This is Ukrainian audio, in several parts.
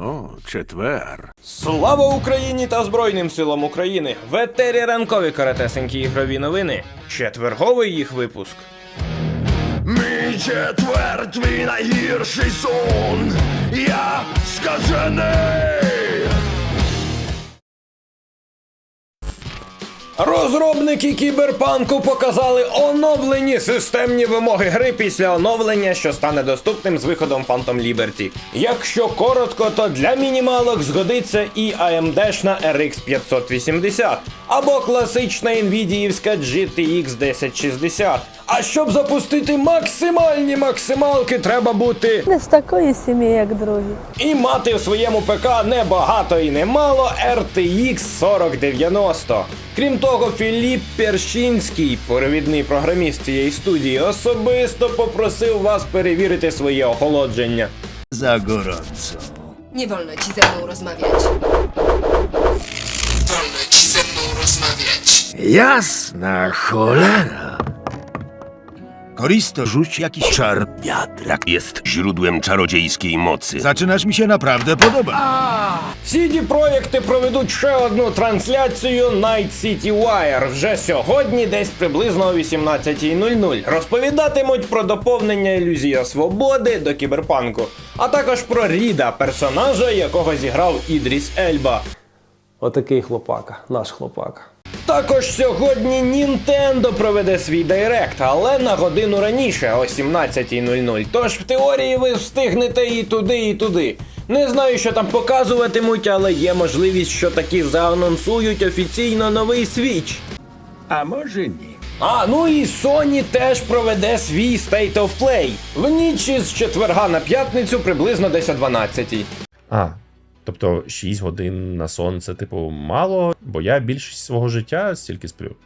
О, четвер. Слава Україні та Збройним силам України! В етері ранкові каратесенькі ігрові новини. Четверговий їх випуск. Мій четвер, твій найгірший сон. Я скажений. Розробники кіберпанку показали оновлені системні вимоги гри після оновлення, що стане доступним з виходом Phantom Liberty. Якщо коротко, то для мінімалок згодиться і AMD-шна RX 580 або класична NVIDIA-вська GTX 1060. А щоб запустити максимальні максималки, треба бути Не з такої сім'ї, як другі. і мати в своєму ПК не багато і не мало RTX 4090. Крім того, Філіп Першінський, провідний програміст цієї студії, особисто попросив вас перевірити своє охолодження. Za gorąco. Nie wolno ci ze mną rozmawiać. Wolno ci ze mną rozmawiać. Jasna cholera. Koristo, rzuć jakiś czar. Wiatrak jest źródłem czarodziejskiej mocy. Zaczynasz mi się naprawdę podobać. CD Projekти проведуть ще одну трансляцію Night City Wire вже сьогодні, десь приблизно о 18.00. Розповідатимуть про доповнення Ілюзія Свободи до кіберпанку, а також про Ріда, персонажа, якого зіграв Ідріс Ельба. Отакий хлопака, наш хлопака. Також сьогодні Nintendo проведе свій директ, але на годину раніше, о 17.00. Тож в теорії ви встигнете і туди, і туди. Не знаю, що там показуватимуть, але є можливість, що таки заанонсують офіційно новий Switch. А може ні. А, ну і Sony теж проведе свій State of Play в ніч із четверга на п'ятницю приблизно десь о 12 А, тобто 6 годин на сон це, типу, мало, бо я більшість свого життя стільки сплю.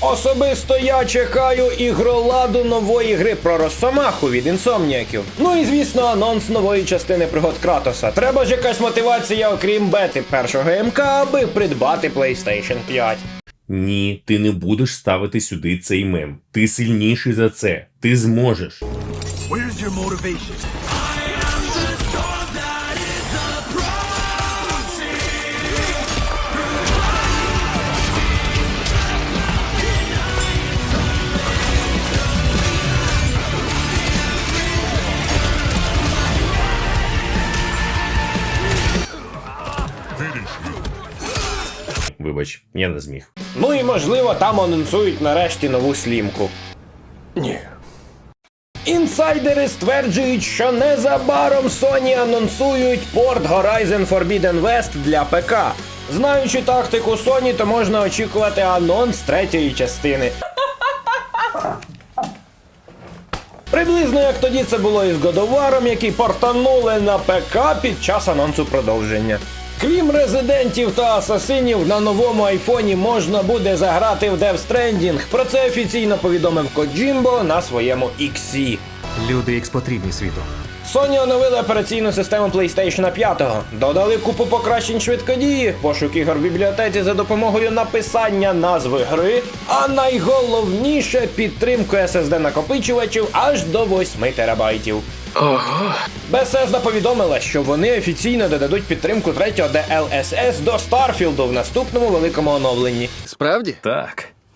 Особисто я чекаю ігроладу нової гри про Росомаху від інсомніаків. Ну і звісно, анонс нової частини пригод Кратоса. Треба ж якась мотивація, окрім бети першого МК, аби придбати PlayStation 5. Ні, ти не будеш ставити сюди цей мем. Ти сильніший за це. Ти зможеш. Where's your motivation? Вибач, я не зміг. Ну і можливо там анонсують нарешті нову слімку. Ні. Інсайдери стверджують, що незабаром Sony анонсують порт Horizon Forbidden West для ПК. Знаючи тактику Sony, то можна очікувати анонс третьої частини. Приблизно як тоді це було із Годоваром, який портанули на ПК під час анонсу продовження. Крім резидентів та асасинів, на новому айфоні можна буде заграти в Death Stranding. Про це офіційно повідомив Коджімбо на своєму іксі. Люди X потрібні світу. Sony оновили операційну систему PlayStation 5, додали купу покращень швидкодії, пошук ігор в бібліотеці за допомогою написання назви гри, а найголовніше підтримку SSD накопичувачів аж до 8 терабайтів. Ого. Bethesda повідомила, що вони офіційно додадуть підтримку третього DLSS до Starfield в наступному великому оновленні. Справді? Так.